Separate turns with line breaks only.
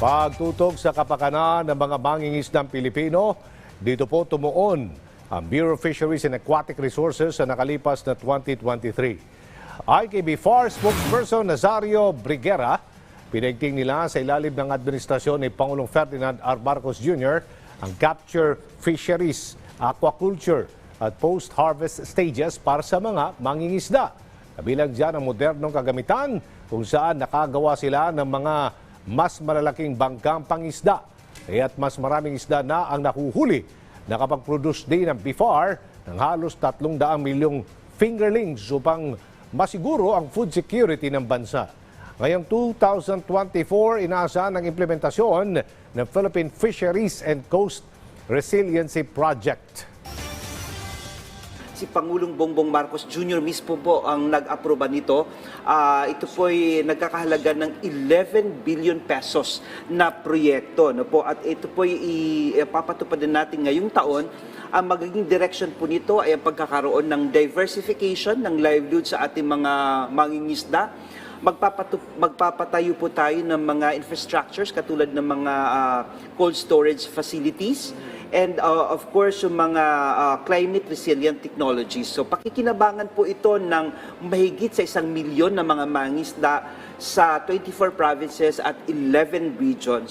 Pagtutok sa kapakanan ng mga mangingisdang Pilipino, dito po tumuon ang Bureau of Fisheries and Aquatic Resources sa nakalipas na 2023. IKB FAR spokesperson Nazario Briguera, pinagting nila sa ilalim ng administrasyon ni Pangulong Ferdinand R. Marcos Jr. ang capture fisheries, aquaculture at post-harvest stages para sa mga mangingisda. Kabilang dyan ang modernong kagamitan kung saan nakagawa sila ng mga mas malalaking bangkang pangisda. Kaya't mas maraming isda na ang nahuhuli. Nakapag-produce din ng BIFAR ng halos 300 milyong fingerlings upang masiguro ang food security ng bansa. Ngayong 2024, inaasahan ang implementasyon ng Philippine Fisheries and Coast Resiliency Project.
Si Pangulong Bongbong Marcos Jr. mismo po ang nag-aproba nito. Ah, ito po ay nagkakahalaga ng 11 billion pesos na proyekto. No po? At ito po ay ipapatupad natin ngayong taon. Ang magiging direction po nito ay ang pagkakaroon ng diversification ng livelihood sa ating mga mangingisda magpapatayo po tayo ng mga infrastructures katulad ng mga ah, cold storage facilities and uh, of course yung mga ah, climate resilient technologies. So pakikinabangan po ito ng mahigit sa isang milyon na mga mangisda sa 24 provinces at 11 regions.